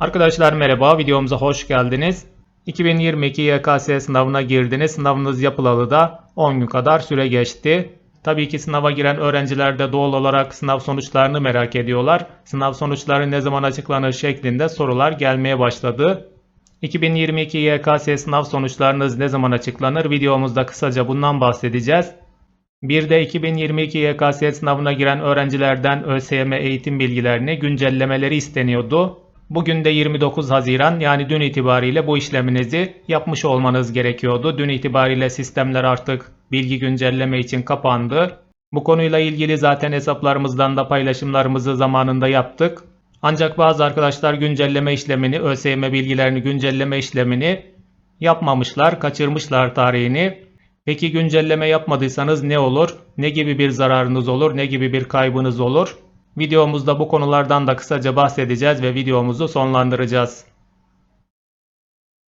Arkadaşlar merhaba, videomuza hoş geldiniz. 2022 YKS sınavına girdiniz. Sınavınız yapılalı da 10 gün kadar süre geçti. Tabii ki sınava giren öğrenciler de doğal olarak sınav sonuçlarını merak ediyorlar. Sınav sonuçları ne zaman açıklanır şeklinde sorular gelmeye başladı. 2022 YKS sınav sonuçlarınız ne zaman açıklanır? Videomuzda kısaca bundan bahsedeceğiz. Bir de 2022 YKS sınavına giren öğrencilerden ÖSYM eğitim bilgilerini güncellemeleri isteniyordu. Bugün de 29 Haziran yani dün itibariyle bu işleminizi yapmış olmanız gerekiyordu. Dün itibariyle sistemler artık bilgi güncelleme için kapandı. Bu konuyla ilgili zaten hesaplarımızdan da paylaşımlarımızı zamanında yaptık. Ancak bazı arkadaşlar güncelleme işlemini, ÖSYM bilgilerini güncelleme işlemini yapmamışlar, kaçırmışlar tarihini. Peki güncelleme yapmadıysanız ne olur? Ne gibi bir zararınız olur? Ne gibi bir kaybınız olur? Videomuzda bu konulardan da kısaca bahsedeceğiz ve videomuzu sonlandıracağız.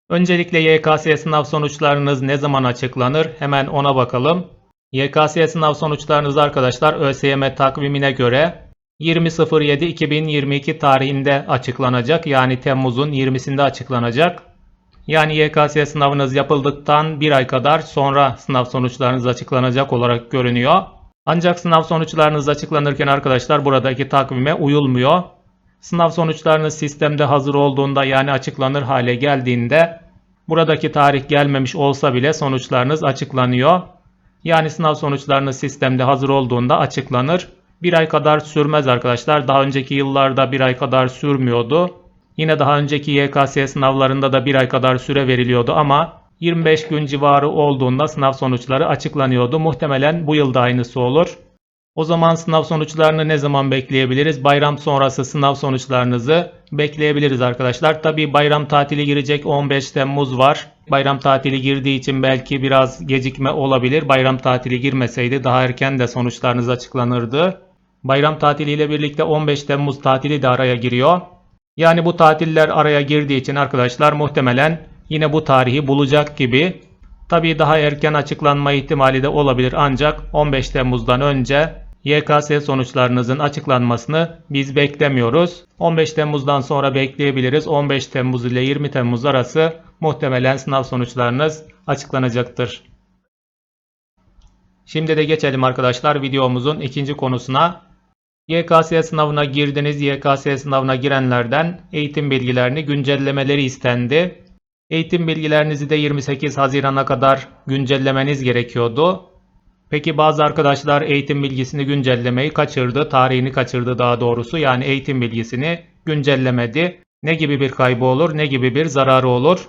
Öncelikle YKS sınav sonuçlarınız ne zaman açıklanır? Hemen ona bakalım. YKS sınav sonuçlarınız arkadaşlar ÖSYM takvimine göre 20.07.2022 tarihinde açıklanacak. Yani Temmuz'un 20'sinde açıklanacak. Yani YKS sınavınız yapıldıktan bir ay kadar sonra sınav sonuçlarınız açıklanacak olarak görünüyor. Ancak sınav sonuçlarınız açıklanırken arkadaşlar buradaki takvime uyulmuyor. Sınav sonuçlarınız sistemde hazır olduğunda yani açıklanır hale geldiğinde buradaki tarih gelmemiş olsa bile sonuçlarınız açıklanıyor. Yani sınav sonuçlarınız sistemde hazır olduğunda açıklanır. Bir ay kadar sürmez arkadaşlar. Daha önceki yıllarda bir ay kadar sürmüyordu. Yine daha önceki YKS sınavlarında da bir ay kadar süre veriliyordu ama 25 gün civarı olduğunda sınav sonuçları açıklanıyordu. Muhtemelen bu yıl da aynısı olur. O zaman sınav sonuçlarını ne zaman bekleyebiliriz? Bayram sonrası sınav sonuçlarınızı bekleyebiliriz arkadaşlar. Tabi bayram tatili girecek 15 Temmuz var. Bayram tatili girdiği için belki biraz gecikme olabilir. Bayram tatili girmeseydi daha erken de sonuçlarınız açıklanırdı. Bayram tatiliyle birlikte 15 Temmuz tatili de araya giriyor. Yani bu tatiller araya girdiği için arkadaşlar muhtemelen yine bu tarihi bulacak gibi. Tabii daha erken açıklanma ihtimali de olabilir ancak 15 Temmuz'dan önce YKS sonuçlarınızın açıklanmasını biz beklemiyoruz. 15 Temmuz'dan sonra bekleyebiliriz. 15 Temmuz ile 20 Temmuz arası muhtemelen sınav sonuçlarınız açıklanacaktır. Şimdi de geçelim arkadaşlar videomuzun ikinci konusuna. YKS sınavına girdiniz. YKS sınavına girenlerden eğitim bilgilerini güncellemeleri istendi. Eğitim bilgilerinizi de 28 Haziran'a kadar güncellemeniz gerekiyordu. Peki bazı arkadaşlar eğitim bilgisini güncellemeyi kaçırdı, tarihini kaçırdı daha doğrusu. Yani eğitim bilgisini güncellemedi. Ne gibi bir kaybı olur, ne gibi bir zararı olur?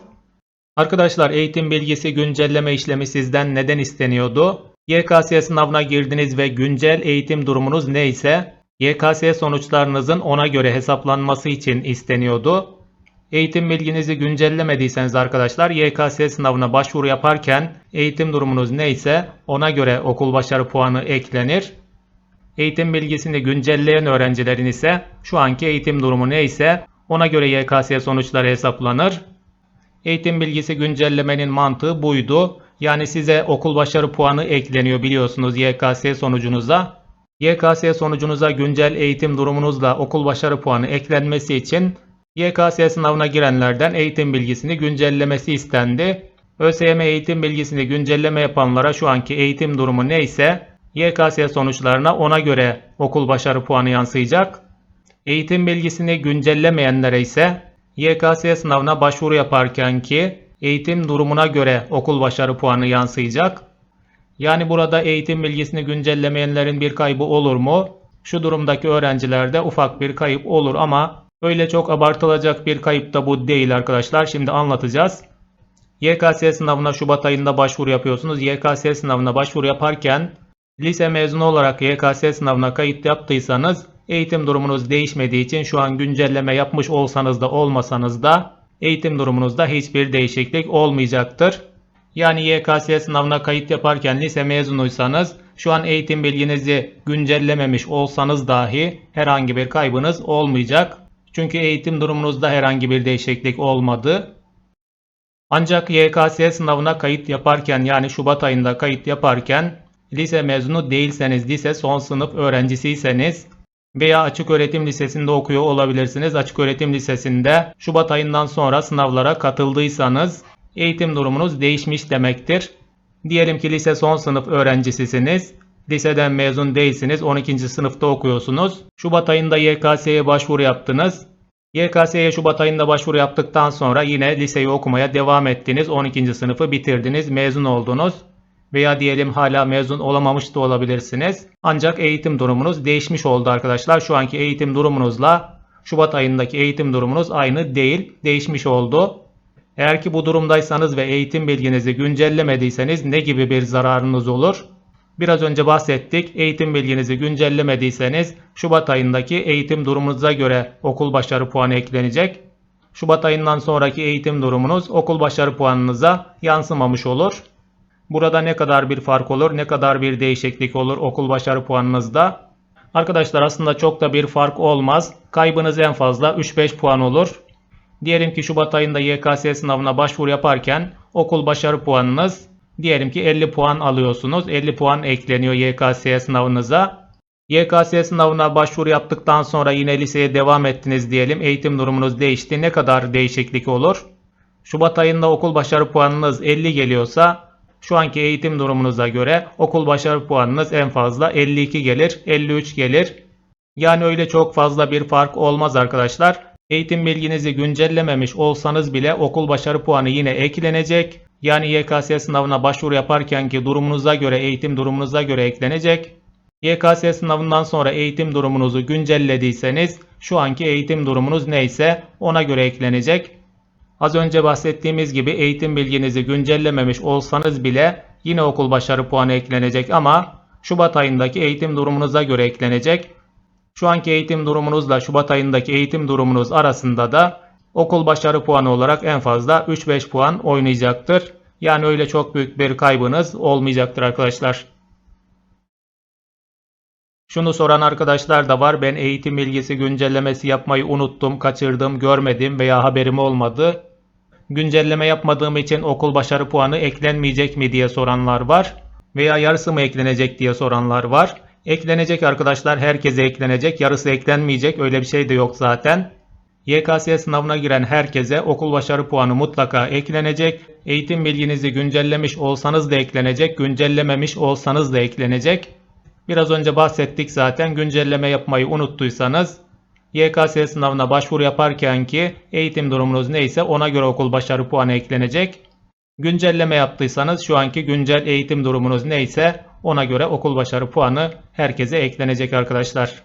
Arkadaşlar eğitim bilgisi güncelleme işlemi sizden neden isteniyordu? YKS sınavına girdiniz ve güncel eğitim durumunuz neyse YKS sonuçlarınızın ona göre hesaplanması için isteniyordu. Eğitim bilginizi güncellemediyseniz arkadaşlar YKS sınavına başvuru yaparken eğitim durumunuz neyse ona göre okul başarı puanı eklenir. Eğitim bilgisini güncelleyen öğrencilerin ise şu anki eğitim durumu neyse ona göre YKS sonuçları hesaplanır. Eğitim bilgisi güncellemenin mantığı buydu. Yani size okul başarı puanı ekleniyor biliyorsunuz YKS sonucunuza. YKS sonucunuza güncel eğitim durumunuzla okul başarı puanı eklenmesi için YKS sınavına girenlerden eğitim bilgisini güncellemesi istendi. ÖSYM eğitim bilgisini güncelleme yapanlara şu anki eğitim durumu neyse YKS sonuçlarına ona göre okul başarı puanı yansıyacak. Eğitim bilgisini güncellemeyenlere ise YKS sınavına başvuru yaparken ki eğitim durumuna göre okul başarı puanı yansıyacak. Yani burada eğitim bilgisini güncellemeyenlerin bir kaybı olur mu? Şu durumdaki öğrencilerde ufak bir kayıp olur ama öyle çok abartılacak bir kayıp da bu değil arkadaşlar. Şimdi anlatacağız. YKS sınavına Şubat ayında başvuru yapıyorsunuz. YKS sınavına başvuru yaparken lise mezunu olarak YKS sınavına kayıt yaptıysanız eğitim durumunuz değişmediği için şu an güncelleme yapmış olsanız da olmasanız da eğitim durumunuzda hiçbir değişiklik olmayacaktır. Yani YKS sınavına kayıt yaparken lise mezunuysanız şu an eğitim bilginizi güncellememiş olsanız dahi herhangi bir kaybınız olmayacak. Çünkü eğitim durumunuzda herhangi bir değişiklik olmadı. Ancak YKS sınavına kayıt yaparken yani Şubat ayında kayıt yaparken lise mezunu değilseniz, lise son sınıf öğrencisiyseniz veya açık öğretim lisesinde okuyor olabilirsiniz. Açık öğretim lisesinde Şubat ayından sonra sınavlara katıldıysanız eğitim durumunuz değişmiş demektir. Diyelim ki lise son sınıf öğrencisisiniz. Liseden mezun değilsiniz. 12. sınıfta okuyorsunuz. Şubat ayında YKS'ye başvuru yaptınız. YKS'ye Şubat ayında başvuru yaptıktan sonra yine liseyi okumaya devam ettiniz. 12. sınıfı bitirdiniz, mezun oldunuz. Veya diyelim hala mezun olamamış da olabilirsiniz. Ancak eğitim durumunuz değişmiş oldu arkadaşlar. Şu anki eğitim durumunuzla Şubat ayındaki eğitim durumunuz aynı değil, değişmiş oldu. Eğer ki bu durumdaysanız ve eğitim bilginizi güncellemediyseniz ne gibi bir zararınız olur? Biraz önce bahsettik. Eğitim bilginizi güncellemediyseniz Şubat ayındaki eğitim durumunuza göre okul başarı puanı eklenecek. Şubat ayından sonraki eğitim durumunuz okul başarı puanınıza yansımamış olur. Burada ne kadar bir fark olur, ne kadar bir değişiklik olur okul başarı puanınızda? Arkadaşlar aslında çok da bir fark olmaz. Kaybınız en fazla 3-5 puan olur. Diyelim ki Şubat ayında YKS sınavına başvuru yaparken okul başarı puanınız diyelim ki 50 puan alıyorsunuz. 50 puan ekleniyor YKS sınavınıza. YKS sınavına başvuru yaptıktan sonra yine liseye devam ettiniz diyelim. Eğitim durumunuz değişti. Ne kadar değişiklik olur? Şubat ayında okul başarı puanınız 50 geliyorsa şu anki eğitim durumunuza göre okul başarı puanınız en fazla 52 gelir, 53 gelir. Yani öyle çok fazla bir fark olmaz arkadaşlar. Eğitim bilginizi güncellememiş olsanız bile okul başarı puanı yine eklenecek. Yani YKS sınavına başvuru yaparkenki durumunuza göre, eğitim durumunuza göre eklenecek. YKS sınavından sonra eğitim durumunuzu güncellediyseniz şu anki eğitim durumunuz neyse ona göre eklenecek. Az önce bahsettiğimiz gibi eğitim bilginizi güncellememiş olsanız bile yine okul başarı puanı eklenecek ama Şubat ayındaki eğitim durumunuza göre eklenecek. Şu anki eğitim durumunuzla Şubat ayındaki eğitim durumunuz arasında da okul başarı puanı olarak en fazla 3-5 puan oynayacaktır. Yani öyle çok büyük bir kaybınız olmayacaktır arkadaşlar. Şunu soran arkadaşlar da var. Ben eğitim bilgisi güncellemesi yapmayı unuttum, kaçırdım, görmedim veya haberim olmadı. Güncelleme yapmadığım için okul başarı puanı eklenmeyecek mi diye soranlar var. Veya yarısı mı eklenecek diye soranlar var. Eklenecek arkadaşlar herkese eklenecek. Yarısı eklenmeyecek öyle bir şey de yok zaten. YKS sınavına giren herkese okul başarı puanı mutlaka eklenecek. Eğitim bilginizi güncellemiş olsanız da eklenecek. Güncellememiş olsanız da eklenecek. Biraz önce bahsettik zaten güncelleme yapmayı unuttuysanız YKS sınavına başvuru yaparken ki eğitim durumunuz neyse ona göre okul başarı puanı eklenecek. Güncelleme yaptıysanız şu anki güncel eğitim durumunuz neyse ona göre okul başarı puanı herkese eklenecek arkadaşlar.